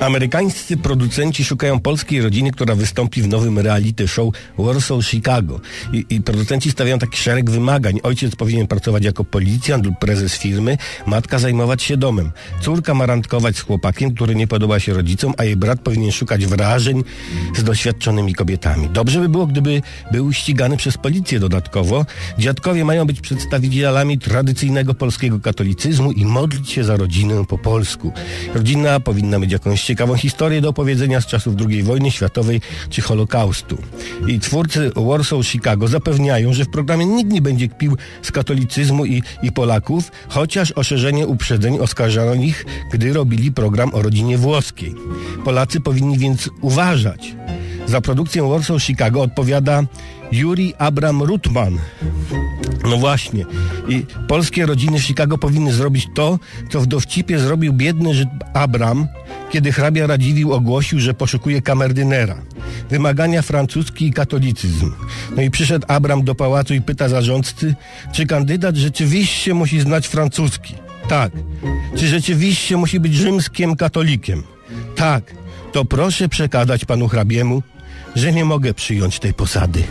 Amerykańscy producenci szukają polskiej rodziny, która wystąpi w nowym reality show Warsaw Chicago. I, I, producenci stawiają taki szereg wymagań. Ojciec powinien pracować jako policjant lub prezes firmy, matka zajmować się domem. Córka ma randkować z chłopakiem, który nie podoba się rodzicom, a jej brat powinien szukać wrażeń z doświadczonymi kobietami. Dobrze by było, gdyby był ścigany przez policję dodatkowo. Dziadkowie mają być przedstawicielami tradycyjnego polskiego katolicyzmu i modlić się za rodzinę po polsku. Rodzina powinna mieć jakąś ciekawą historię do opowiedzenia z czasów II wojny światowej czy Holokaustu. I twórcy Warsaw Chicago zapewniają, że w programie nikt nie będzie kpił z katolicyzmu i, i Polaków, chociaż o szerzenie uprzedzeń oskarżano ich, gdy robili program o rodzinie włoskiej. Polacy powinni więc uważać. Za produkcję Warsaw Chicago odpowiada Yuri Abram Rutman. No właśnie. I polskie rodziny Chicago powinny zrobić to, co w dowcipie zrobił biedny Żyd Abram, kiedy hrabia Radziwił ogłosił, że poszukuje kamerdynera. Wymagania francuski i katolicyzm. No i przyszedł Abram do pałacu i pyta zarządcy, czy kandydat rzeczywiście musi znać francuski. Tak. Czy rzeczywiście musi być rzymskim katolikiem? Tak. To proszę przekazać panu hrabiemu, że nie mogę przyjąć tej posady.